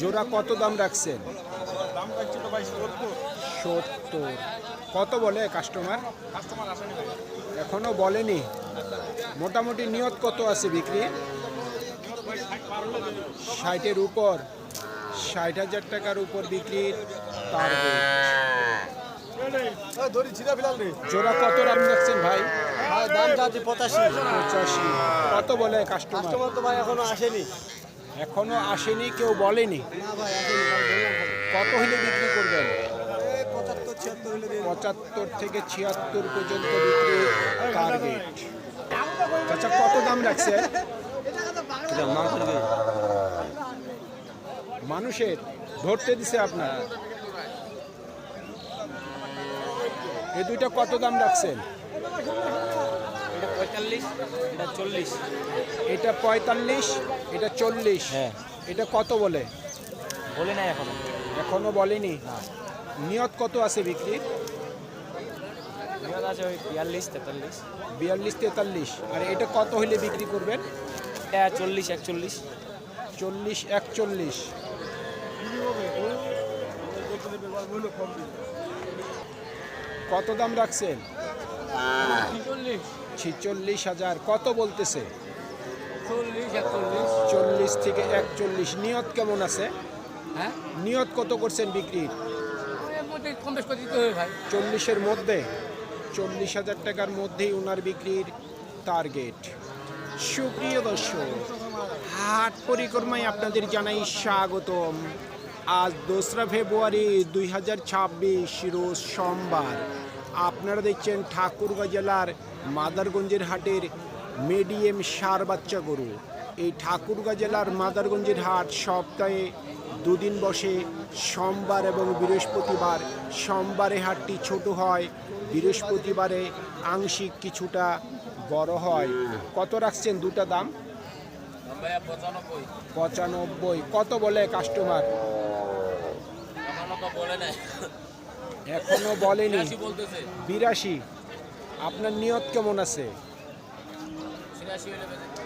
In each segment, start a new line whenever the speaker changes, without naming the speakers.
জোড়া কত দাম রাখছেন?
দাম সত্তর।
কত বলে কাস্টমার এখনও বলেনি। মোটামুটি নিয়ত কত আছে বিক্রি। ষাটের উপর। ষাট হাজার টাকার উপর বিক্রির টার্গেট
দড়ি ছিঁড়া ফেলাল রে।
জোড়া কত দাম রাখছেন ভাই?
দাম চাচ্ছি পঁচাশি।
পঁচাশি। কত বলে কাস্টমার
কাস্টমার তো ভাই এখনও আসেনি।
এখনও আসেনি, কেউ বলেনি। কত হলে বিক্রি করবেন?
পঁচাত্তর
থেকে ছিয়াত্তর পর্যন্ত বিক্রি আচ্ছা কত দাম রাখছে? মানুষের, ধরতে দিছে আপনার। এই দুইটা কত দাম রাখছেন?
পঁয়তাল্লিশ এটা চল্লিশ।
এটা পঁয়তাল্লিশ এটা চল্লিশ।
হ্যাঁ।
এটা কত বলে?
বলে নাই এখনও।
এখনও বলেনি। নিয়ত কত আছে বিক্রি
নিয়ত আছে ওই বিয়াল্লিশ তেতাল্লিশ।
বিয়াল্লিশ তেতাল্লিশ। আর এটা কত হইলে বিক্রি করবেন?
এটা চল্লিশ একচল্লিশ।
চল্লিশ একচল্লিশ। কত দাম রাখছেন?
চল্লিশ
ছিচল্লিশ হাজার। কত বলতেছে?
চল্লিশ
চল্লিশ থেকে একচল্লিশ। নিয়ত কেমন আছে?
হ্যাঁ?
নিয়ত কত করছেন বিক্রির? চল্লিশের মধ্যে? চল্লিশ হাজার টাকার মধ্যেই ওনার বিক্রির টার্গেট সুপ্রিয় দর্শক হাট পরিক্রমায় আপনাদের জানাই স্বাগতম। আজ দোসরা ফেব্রুয়ারি দুই হাজার ছাব্বিশ রোজ সোমবার। আপনারা দেখছেন ঠাকুরগাঁ জেলার মাদারগঞ্জের হাটের মিডিয়াম সার বাচ্চা গরু। এই ঠাকুরগাঁ জেলার মাদারগঞ্জের হাট সপ্তাহে দুদিন বসে, সোমবার এবং বৃহস্পতিবার। সোমবারে হাটটি ছোট হয়, বৃহস্পতিবারে আংশিক কিছুটা বড় হয়। কত রাখছেন দুটা দাম?
পঁচানব্বই।
কত বলে কাস্টমার এখনও বলেনি। বিরাশি আপনার নিয়ত কেমন আছে?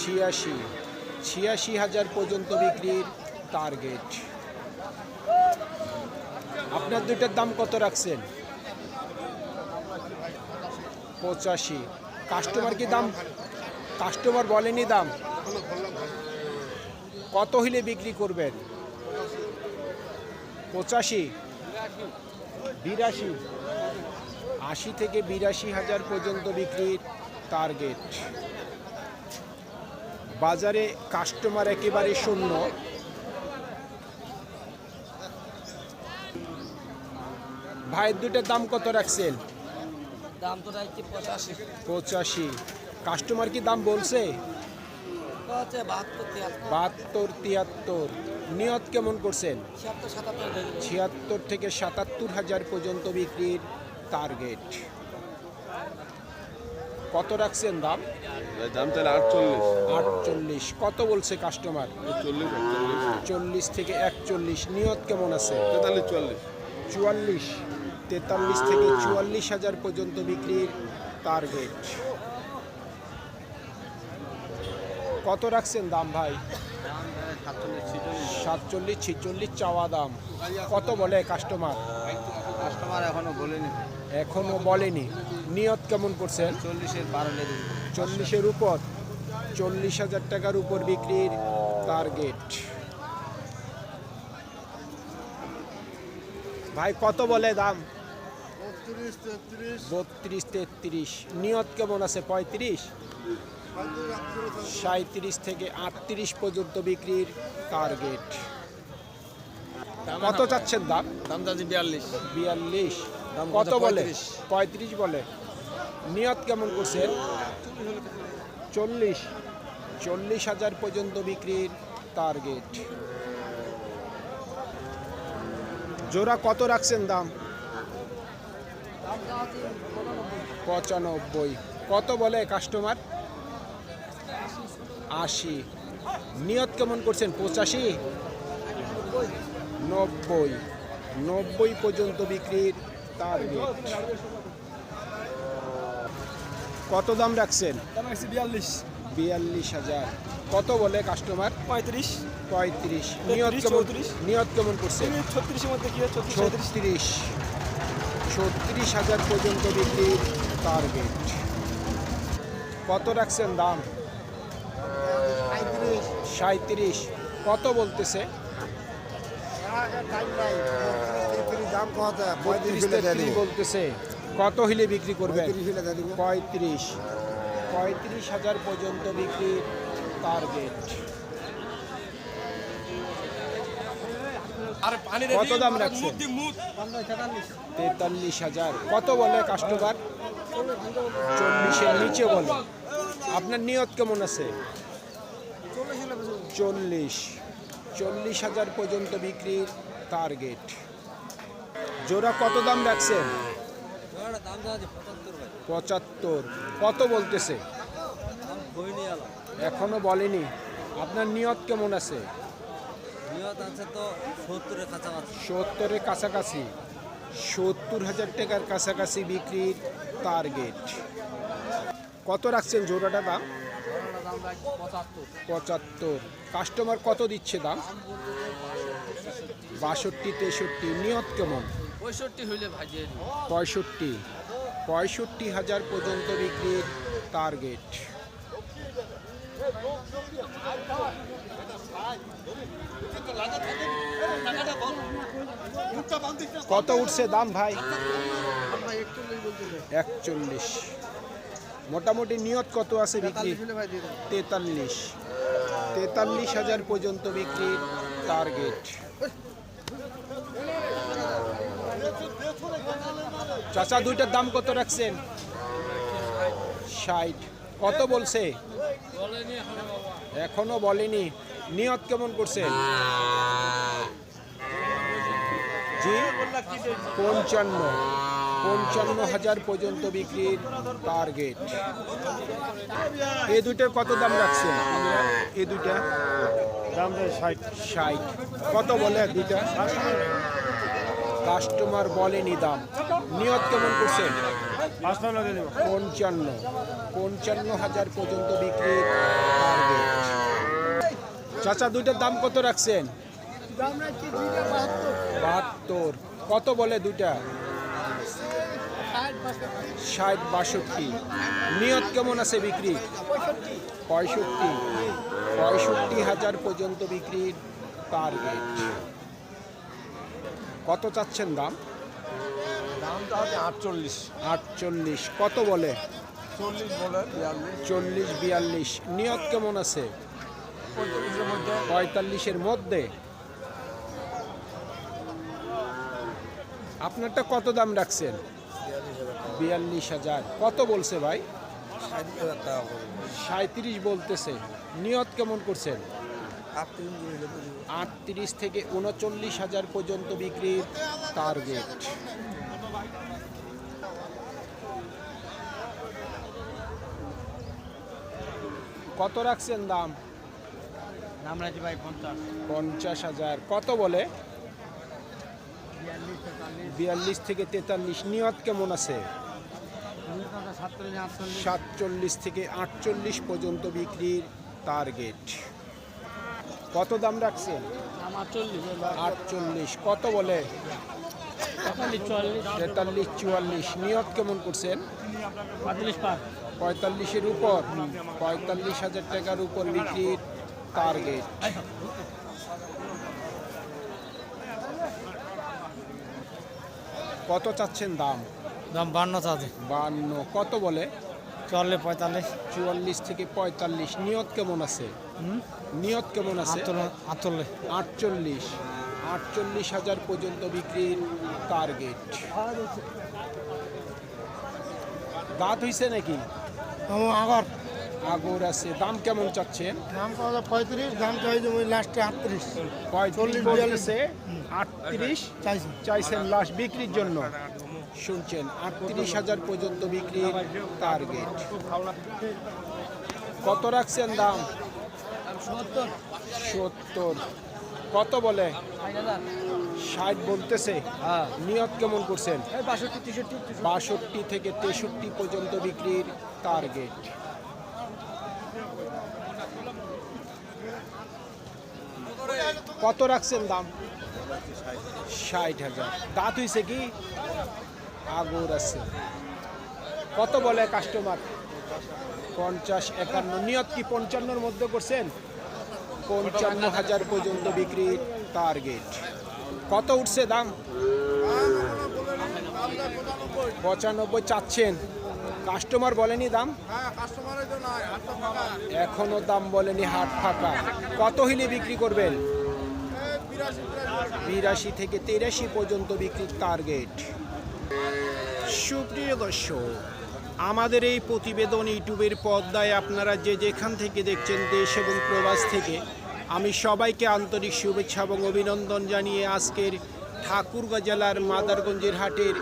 ছিয়াশি
ছিয়াশি। হাজার পর্যন্ত বিক্রির টার্গেট আপনার দুইটার দাম কত রাখছেন? পঁচাশি। কাস্টমার কি দাম? কাস্টমার বলেনি দাম। কত হইলে বিক্রি করবেন? পঁচাশি। বিরাশি। আশি থেকে বিরাশি হাজার পর্যন্ত বিক্রির টার্গেট বাজারে কাস্টমার একেবারে শূন্য। ভাইয়ের দুটোর দাম কত রাখছেন?
দাম তো রাখছি পঁচাশি।
পঁচাশি। কাস্টমার কি দাম বলছে
বাহাত্তর তিয়াত্তর।
বাহাত্তর তিয়াত্তর। নিয়ত কেমন করছেন?
ছিয়াত্তর
থেকে সাতাত্তর হাজার পর্যন্ত বিক্রির টার্গেট কত রাখছেন দাম?
দাম তাহলে আটচল্লিশ।
আটচল্লিশ। কত বলছে কাস্টমার
চল্লিশ
চল্লিশ থেকে একচল্লিশ। নিয়ত কেমন আছে?
তেতাল্লিশ চুয়াল্লিশ।
চুয়াল্লিশ। তেতাল্লিশ থেকে চুয়াল্লিশ হাজার পর্যন্ত বিক্রির টার্গেট কত রাখছেন দাম ভাই? সাতচল্লিশ ছিচল্লিশ চাওয়া দাম। কত বলে কাস্টমার
কাস্টমার এখনও বলেনি।
এখনও বলেনি। নিয়ত কেমন করছেন?
চল্লিশের বারো
চল্লিশের উপর। চল্লিশ হাজার টাকার উপর বিক্রির টার্গেট ভাই কত বলে দাম?
বত্রিশ তেত্রিশ।
নিয়ত কেমন আছে? পঁয়ত্রিশ? সাঁত্রিশ থেকে আটত্রিশ পর্যন্ত বিক্রির টার্গেট কত চাচ্ছেন দাম?
দাম চাচ্ছি বিয়াল্লিশ।
বিয়াল্লিশ।
দাম
কত
কত?
বলে? পঁয়ত্রিশ। বলে। নিয়ত কেমন করছেন? চল্লিশ। চল্লিশ হাজার পর্যন্ত বিক্রির টার্গেট জোড়া কত রাখছেন দাম? পঁচানব্বই। কত বলে কাস্টমার আশি। নিয়ত কেমন করছেন? পঁচাশি? নব্বই। নব্বই পর্যন্ত বিক্রির টার্গেট কত দাম রাখছেন?
বিয়াল্লিশ।
বিয়াল্লিশ হাজার। কত বলে কাস্টমার
পঁয়ত্রিশ।
পঁয়ত্রিশ। নিয়ত কেমন
চৌত্রিশ।
নিয়ত কেমন করছে
ছত্রিশের মধ্যে কি ছত্রিশ
ছত্রিশ। হাজার পর্যন্ত বিক্রির টার্গেট কত রাখছেন দাম? সাঁত্রিশ। কত বলতেছে?
দাম কত
পঁয়ত্রিশ তেত্রিশ বলতেছে কত হইলে বিক্রি করবেন? পঁয়ত্রিশ পঁয়ত্রিশ। হাজার পর্যন্ত বিক্রি টার্গেট কত দাম রাখছেন? তেতাল্লিশ হাজার। কত বলে কাস্টমার চল্লিশের নিচে বলে। আপনার নিয়ত কেমন আছে? চল্লিশ চল্লিশ হাজার পর্যন্ত বিক্রির টার্গেট জোড়া কত দাম রাখছেন পঁচাত্তর কত বলতেছে? এখনও বলেনি। আপনার নিয়ত কেমন আছে?
সত্তরের কাছাকাছি।
সত্তর হাজার টাকার কাছাকাছি বিক্রির টার্গেট কত রাখছেন জোড়াটা দাম? পঁচাত্তর। কাস্টমার কত দিচ্ছে দাম? বাষট্টি তেষট্টি। নিয়ত কেমন?
পঁয়ষট্টি হইলে ভাজিয়ে
পঁয়ষট্টি। পঁয়ষট্টি হাজার পর্যন্ত বিক্রির টার্গেট। কত উঠছে দাম ভাই? একচল্লিশ। মোটামুটি নিয়ত কত আছে বিক্রি? তেতাল্লিশ তেতাল্লিশ। হাজার পর্যন্ত বিক্রির টার্গেট। চাচা দুইটার দাম কত রাখছেন? ষাট। কত বলছে? এখনও বলেনি। নিয়ত কেমন করছেন জি? পঞ্চান্ন। পঞ্চান্ন হাজার পর্যন্ত বিক্রির টার্গেট এই দুইটার কত দাম রাখছেন? এই দুইটা?
দাম ষাট।
ষাট। কত বলে দুইটা? কাস্টমার বলেনি দাম। নিয়ত কেমন করছেন? পঞ্চান্ন। পঞ্চান্ন হাজার পর্যন্ত বিক্রির টার্গেট চাচা দুইটার দাম কত রাখছেন? বাহাত্তর। কত বলে দুইটা? ষাট বাষট্টি। নিয়ত কেমন আছে বিক্রি পঁয়ষট্টি। পঁয়ষট্টি হাজার পর্যন্ত বিক্রির টার্গেট কত চাচ্ছেন দাম?
দামটা হচ্ছে আটচল্লিশ।
আটচল্লিশ। কত বলে?
চল্লিশ বলে বিয়াল্লিশ।
চল্লিশ বিয়াল্লিশ। নিয়ত কেমন আছে?
পঁয়তাল্লিশের মধ্যে?
আপনারটা কত দাম রাখছেন? বিয়াল্লিশ হাজার। কত বলছে ভাই? সাঁত্রিশ বলতেছে। নিয়ত কেমন করছেন?
আটত্রিশ
থেকে উনচল্লিশ হাজার পর্যন্ত বিক্রির টার্গেট কত রাখছেন দাম?
দাম রাখছি ভাই পঞ্চাশ।
পঞ্চাশ হাজার। কত বলে? বিয়াল্লিশ থেকে তেতাল্লিশ। নিয়ত কেমন আছে?
সাতচল্লিশ
থেকে আটচল্লিশ পর্যন্ত বিক্রির টার্গেট কত দাম রাখছেন?
আটচল্লিশ।
কত বলে? তেতাল্লিশ, চুয়াল্লিশ। নিয়ত কেমন করছেন? পঁয়তাল্লিশের উপর। পঁয়তাল্লিশ হাজার টাকার উপর বিক্রির টার্গেট কত চাচ্ছেন দাম?
দাম বান্ন চাঁদে।
বান্ন কত বলে?
চল্লিশ পঁয়তাল্লিশ।
চুয়াল্লিশ থেকে পঁয়তাল্লিশ। নিয়ত কেমন আছে? নিয়ত কেমন আছে?
আটচল্লিশ
আটচল্লিশ। আটচল্লিশ। হাজার পর্যন্ত বিক্রির টার্গেট দাঁত হয়েছে নাকি?
আবার
আগর। আছে। দাম কেমন চাচ্ছেন?
দাম পাওয়া পঁয়ত্রিশ দাম চাই ওই লাস্টে আটত্রিশ।
পঁয়তাল্লিশ
চল্লিশ,
আটত্রিশ
চাইছি।
চাইছেন লাস্ট বিক্রির জন্য। শুনছেন আটত্রিশ হাজার পর্যন্ত বিক্রির টার্গেট। কত রাখছেন দাম? সত্তর। কত বলে? ষাট বলতেছে?
হ্যাঁ।
নিয়ত কেমন করছেন?
বাষট্টি
থেকে তেষট্টি পর্যন্ত বিক্রির টার্গেট। কত রাখছেন দাম? ষাট হাজার। দাঁত হয়েছে কি? আগর আছে। কত বলে কাস্টমার পঞ্চাশ একান্ন। নিয়ত কি পঞ্চান্নর মধ্যে করছেন? পঞ্চান্ন হাজার পর্যন্ত বিক্রির টার্গেট কত উঠছে দাম? পঁচানব্বই চাচ্ছেন। কাস্টমার বলেনি দাম? এখনও দাম বলেনি, হাট ফাঁকা। কত হইলে বিক্রি করবেন? বিরাশি থেকে তিরাশি পর্যন্ত বিক্রির টার্গেট সুপ্রিয় দর্শক আমাদের এই প্রতিবেদন ইউটিউবের পর্দায় আপনারা যে যেখান থেকে দেখছেন দেশ এবং প্রবাস থেকে আমি সবাইকে আন্তরিক শুভেচ্ছা এবং অভিনন্দন জানিয়ে আজকের ঠাকুরগাঁ জেলার মাদারগঞ্জের হাটের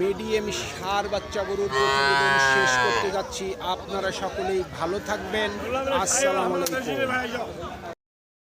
মিডিয়াম সার বাচ্চা গরুর প্রতিবেদন শেষ করতে যাচ্ছি। আপনারা সকলেই ভালো থাকবেন। আসসালামু আলাইকুম।